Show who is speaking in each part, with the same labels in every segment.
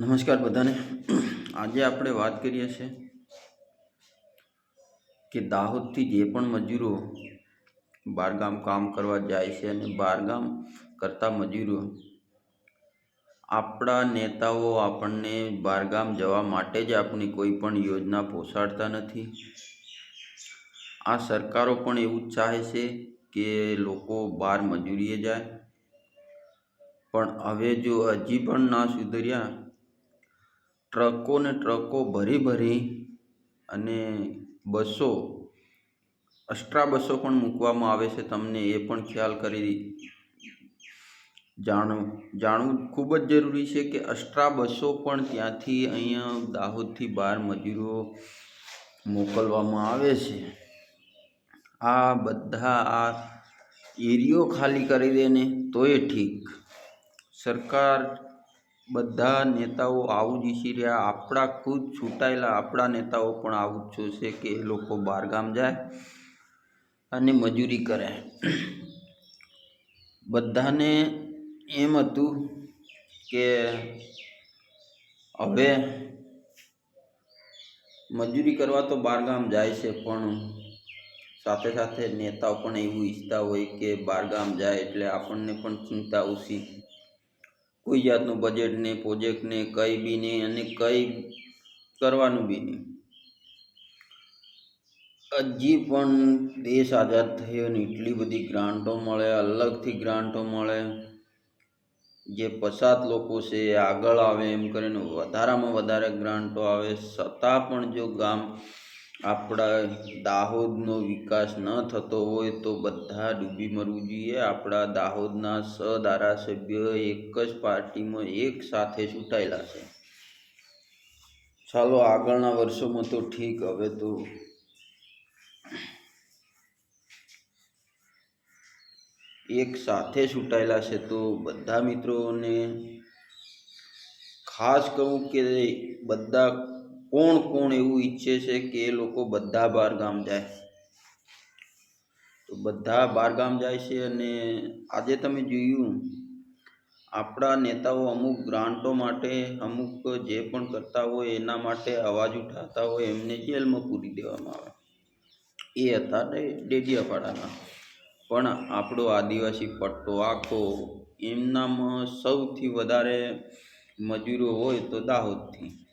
Speaker 1: નમસ્કાર બધાને. આજે આપણે વાત કરીએ છીએ કે દાહોદથી જે પણ મજૂરો બારગામ કામ કરવા જાય છે અને બહારગામ કરતા મજૂરો, આપણા નેતાઓ આપણને બહારગામ જવા માટે જ આપણી કોઈ પણ યોજના પોસાડતા નથી. આ સરકારો પણ એવું જ ચાહે છે કે લોકો બહાર મજૂરીએ જાય. પણ હવે જો હજી પણ ના સુધર્યા ટ્રકો ને ટ્રકો ભરી ભરી અને બસો અસ્ટ્રા બસો પણ મૂકવામાં આવે છે. તમને એ પણ ખ્યાલ કરી જાણવું જાણવું ખૂબ જ જરૂરી છે કે અસ્ટ્રા બસો પણ ત્યાંથી અહીંયા દાહોદથી બહાર મજૂરો મોકલવામાં આવે છે. આ બધા આ એરિયો ખાલી કરી દે ને તોય ઠીક. સરકાર બધા નેતાઓ આવું જ ઈચ્છી રહ્યા. આપણા ખુદ છૂટાયેલા આપણા નેતાઓ પણ આવું જ જોશે કે એ લોકો બહારગામ જાય અને મજૂરી કરે. બધાને એમ હતું કે હવે મજૂરી કરવા તો બહારગામ જાય છે, પણ સાથે સાથે નેતાઓ પણ એવું ઈચ્છતા હોય કે બહારગામ જાય એટલે આપણને પણ ચિંતા ઓછી કોઈ જાતનું બજેટ ને પ્રોજેક્ટ ને, કંઈ બી નહીં અને કંઈ કરવાનું બી નહીં. હજી પણ દેશ આઝાદ થયો ને એટલી બધી ગ્રાન્ટો મળે, અલગથી ગ્રાન્ટો મળે, જે પસાત લોકો છે, આગળ આવે એમ કરીને વધારામાં વધારે ગ્રાન્ટો આવે. છતાં પણ જો ગામ આપણા દાહોદનો વિકાસ ન થતો હોય તો બધા ડૂબી મરવું જોઈએ. આપણા દાહોદના સ ધારાસભ્ય એક જ પાર્ટીમાં એક સાથે ચૂંટાયેલા છે. ચાલો આગળના વર્ષોમાં તો ઠીક, હવે તો એક સાથે ચૂંટાયેલા છે તો બધા મિત્રોને ખાસ કહું કે બધા કોણ કોણ એવું ઈચ્છે છે કે એ લોકો બધા બહાર ગામ જાય? તો બધા બહાર ગામ જાય છે અને આજે તમે જોયું, આપણા નેતાઓ અમુક ગ્રાન્ટો માટે, અમુક જે પણ કરતા હોય એના માટે અવાજ ઉઠાવતા હોય એમને જેલમાં પૂરી દેવામાં આવે. એ હતા ડેડિયાપાડાના. પણ આપણો આદિવાસી પટ્ટો આખો એમનામાં સૌથી વધારે મજૂરો હોય તો દાહોદથી.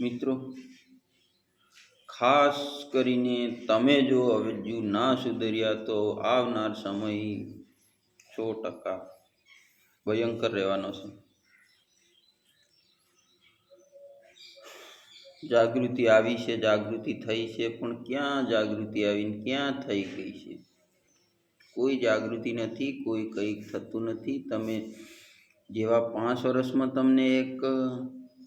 Speaker 1: મિત્રો, ખાસ કરીને તમે જો હવે જો ના સુધર્યા તો આવનાર સમય સો ટકા ભયંકર રહેવાનો છે. જાગૃતિ આવી છે, જાગૃતિ થઈ છે, પણ ક્યાં જાગૃતિ આવીને ક્યાં થઈ ગઈ છે? કોઈ જાગૃતિ નથી, કોઈ કંઈક થતું નથી. તમે જેવા પાંચ વર્ષમાં તમને એક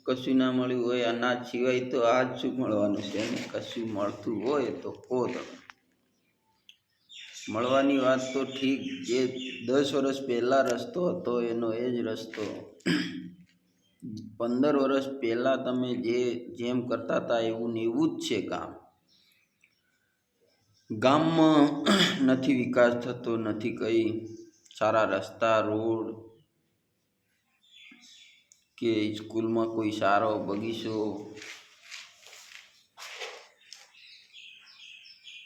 Speaker 1: કશું ના મળ્યું હોય, અનાજ સિવાય તો આજ શું મળવાનું છે? અને કશું મળતું હોય તો કહો તમે. મળવાની વાત તો ઠીક, જે દસ વર્ષ પહેલાં રસ્તો હતો, એનો એ જ રસ્તો. પંદર વર્ષ પહેલાં તમે જે જેમ કરતા હતા, એવું ને એવું જ છે કામ ગામમાં નથી વિકાસ થતો, નથી કંઈ. સારા રસ્તા, રોડ કે સ્કૂલમાં કોઈ સારો બગીચો?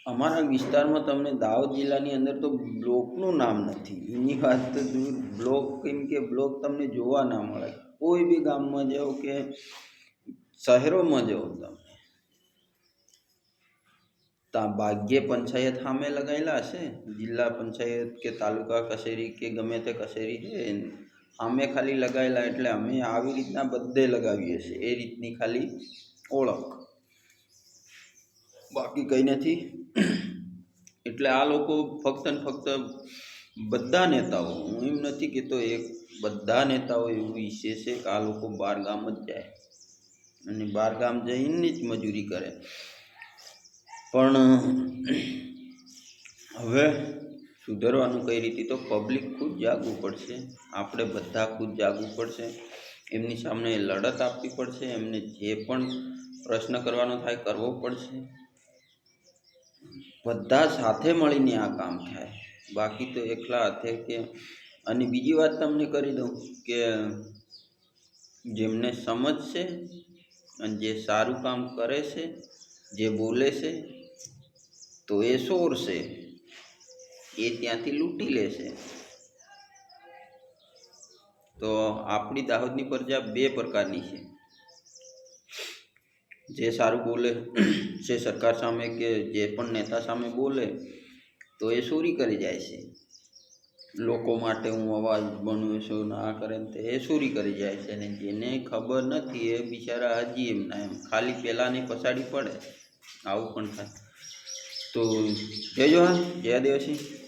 Speaker 1: અમારા વિસ્તારમાં તમને દાહોદ જિલ્લાની અંદર તો બ્લોકનું નામ નથી. એની વાત તો દૂર. બ્લોક કેમ કે બ્લોક તમને જોવા ના મળે. કોઈ બી ગામમાં જાઓ કે શહેરોમાં જાઓ તમે. ત્યાં ભાગ્ય પંચાયત સામે લગાવેલા હશે. જિલ્લા પંચાયત કે તાલુકા કચેરી કે ગમે તે કચેરી છે. સામે ખાલી લગાવેલા એટલે અમે આવી રીતના બધે લગાવીએ છીએ. એ રીતની ખાલી ઓળખ. બાકી કંઈ નથી. એટલે આ લોકો ફક્ત ને ફક્ત બધા નેતાઓ, હું એમ નથી કહેતો એક બધા નેતાઓ એવું ઈચ્છે છે કે આ લોકો બહાર ગામ જ જાય અને બહાર ગામ જઈને જ મજૂરી કરે. પણ હવે સુધારવાનું કઈ રીતે, તો પબ્લિક ખુદ જાગવું પડશે. આપણે બધા ખુદ જાગવું પડશે. એમની સામે લડત આપવી પડશે. એમને જે પણ પ્રશ્ન કરવાનો થાય કરવો પડશે. બધા સાથે મળીને આ કામ થાય. બાકી તો એકલા હાથે કે, અને બીજી વાત તમને કરી દઉં કે, જેમને સમજશે અને જે સારું કામ કરે છે, જે બોલે છે, તો એ છે એ ત્યાંથી લૂંટી લેશે તો આપણી દાહોદની પ્રજા બે પ્રકારની છે. જે સારું બોલે છે સરકાર સામે કે જે પણ નેતા સામે બોલે, તો એ ચોરી કરી જાય છે. લોકો માટે હું અવાજ બનું છું ને કરે તે, એ ચોરી કરી જાય છે અને જેને ખબર નથી એ બિચારા હજી એમના એમ. ખાલી પહેલાંની પછાડી પડે. આવું પણ થાય. તો જય જોહા જય આદિવાસી.